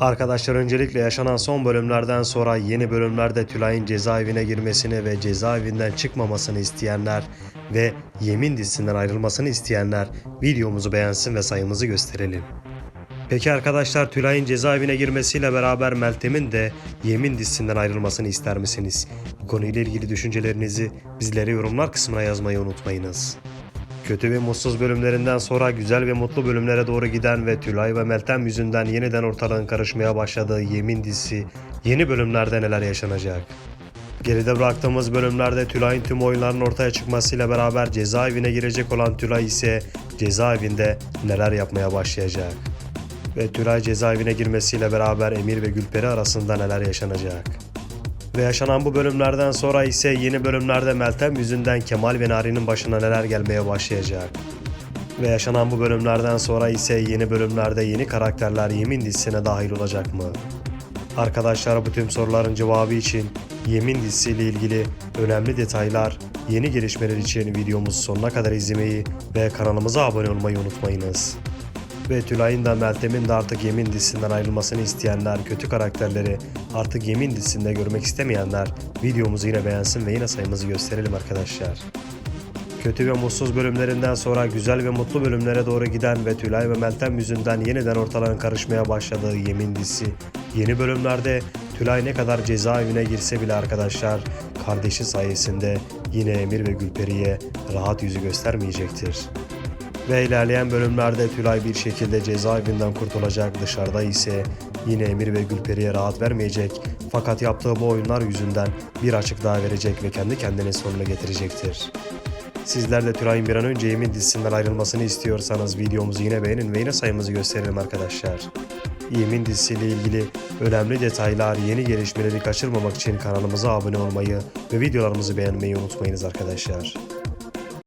Arkadaşlar öncelikle yaşanan son bölümlerden sonra yeni bölümlerde Tülay'ın cezaevine girmesini ve cezaevinden çıkmamasını isteyenler ve yemin dizisinden ayrılmasını isteyenler videomuzu beğensin ve sayımızı gösterelim. Peki arkadaşlar Tülay'ın cezaevine girmesiyle beraber Meltem'in de yemin dizisinden ayrılmasını ister misiniz? Bu konuyla ilgili düşüncelerinizi bizlere yorumlar kısmına yazmayı unutmayınız. Kötü ve mutsuz bölümlerinden sonra güzel ve mutlu bölümlere doğru giden ve Tülay ve Meltem yüzünden yeniden ortalığın karışmaya başladığı Yemin dizisi yeni bölümlerde neler yaşanacak? Geride bıraktığımız bölümlerde Tülay'ın tüm oyunların ortaya çıkmasıyla beraber cezaevine girecek olan Tülay ise cezaevinde neler yapmaya başlayacak? Ve Tülay cezaevine girmesiyle beraber Emir ve Gülperi arasında neler yaşanacak? Ve yaşanan bu bölümlerden sonra ise yeni bölümlerde Meltem yüzünden Kemal ve Nari'nin başına neler gelmeye başlayacak. Ve yaşanan bu bölümlerden sonra ise yeni bölümlerde yeni karakterler Yemin dizisine dahil olacak mı? Arkadaşlar bu tüm soruların cevabı için Yemin dizisiyle ilgili önemli detaylar, yeni gelişmeler için videomuzu sonuna kadar izlemeyi ve kanalımıza abone olmayı unutmayınız. Ve Tülay'ın da Meltem'in de artık Yemin dizisinden ayrılmasını isteyenler, kötü karakterleri artık Yemin dizisinde görmek istemeyenler videomuzu yine beğensin ve yine sayımızı gösterelim arkadaşlar. Kötü ve mutsuz bölümlerinden sonra güzel ve mutlu bölümlere doğru giden ve Tülay ve Meltem yüzünden yeniden ortaların karışmaya başladığı Yemin dizisi yeni bölümlerde Tülay ne kadar cezaevine girse bile arkadaşlar kardeşi sayesinde yine Emir ve Gülperi'ye rahat yüzü göstermeyecektir. Ve ilerleyen bölümlerde Tülay bir şekilde cezaevinden kurtulacak dışarıda ise yine Emir ve Gülperi'ye rahat vermeyecek fakat yaptığı bu oyunlar yüzünden bir açık daha verecek ve kendi kendine sonuna getirecektir. Sizler de Tülay'ın bir an önce Yemin dizisinden ayrılmasını istiyorsanız videomuzu yine beğenin ve yine sayımızı gösterelim arkadaşlar. Yemin dizisiyle ilgili önemli detaylar, yeni gelişmeleri kaçırmamak için kanalımıza abone olmayı ve videolarımızı beğenmeyi unutmayınız arkadaşlar.